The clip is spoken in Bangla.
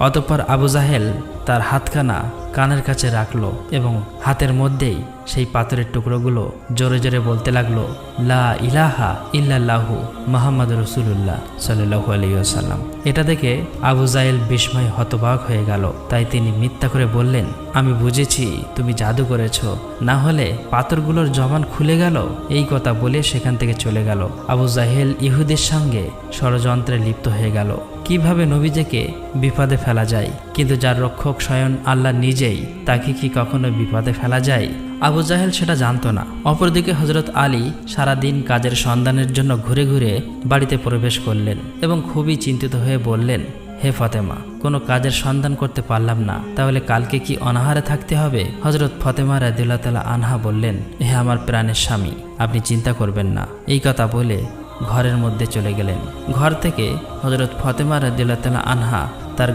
অতঃপর আবু জাহেল তার হাতখানা কানের কাছে রাখল এবং হাতের মধ্যেই সেই পাথরের টুকরোগুলো জোরে জোরে বলতে লাগল, লা ইলাহা ইল্লাল্লাহু মোহাম্মদ রসুল্লাহ সাল্লু আলিয়াল্লাম এটা দেখে আবু জাহেল বিস্ময় হতবাক হয়ে গেল। তাই তিনি মিথ্যা করে বললেন, আমি বুঝেছি, তুমি জাদু করেছ। না হলে পাথরগুলোর জবান খুলে গেল? এই কথা বলে সেখান থেকে চলে গেল। আবু জাহেল ইহুদের সঙ্গে ষড়যন্ত্রে লিপ্ত হয়ে গেল। কীভাবে নবীজেকে বিপদে ফেলা যায়? কিন্তু যার রক্ষক স্বয়ং আল্লাহ নিজেই, তাকে কি কখনো বিপদে ফেলা যায়? আবু জাহেল সেটা জানতো না। অপরদিকে হজরত আলী সারাদিন কাজের সন্ধানের জন্য ঘুরে ঘুরে বাড়িতে প্রবেশ করলেন এবং খুবই চিন্তিত হয়ে বললেন, হে ফতেমা, কোনো কাজের সন্ধান করতে পারলাম না। তাহলে কালকে কি অনাহারে থাকতে হবে? হজরত ফতেমা রাদিল্লা তালা আনহা বললেন হে আমার প্রাণের স্বামী, আপনি চিন্তা করবেন না। এই কথা বলে ঘরের মধ্যে চলে গেলেন। ঘর থেকে হজরত ফতেমা রাদিল্লা তালা আনহা তার